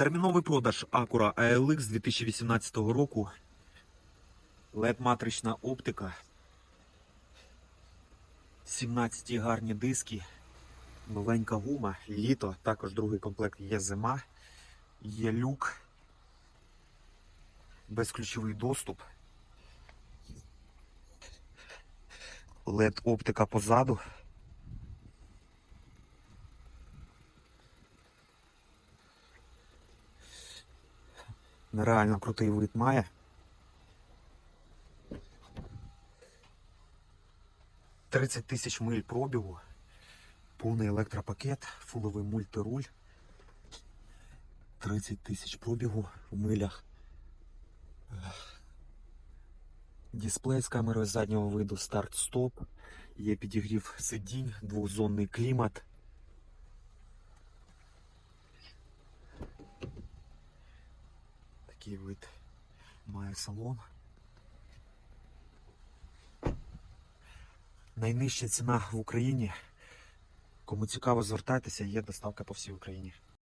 Терміновий продаж Acura ALX 2018 року. LED-матрична оптика. 17 гарні диски. Новенька гума, літо, також другий комплект є зима, є люк, безключовий доступ. LED оптика позаду. Нереально крутий вид має. Тридцять тисяч миль пробігу, повний електропакет, фуловий мультируль. 30 тисяч пробігу в милях. Дисплей з камерою заднього виду старт-стоп. Є підігрів сидінь, двохзонний клімат. Такий вид має салон. Найнижча ціна в Україні. Кому цікаво, звертайтеся, є доставка по всій Україні.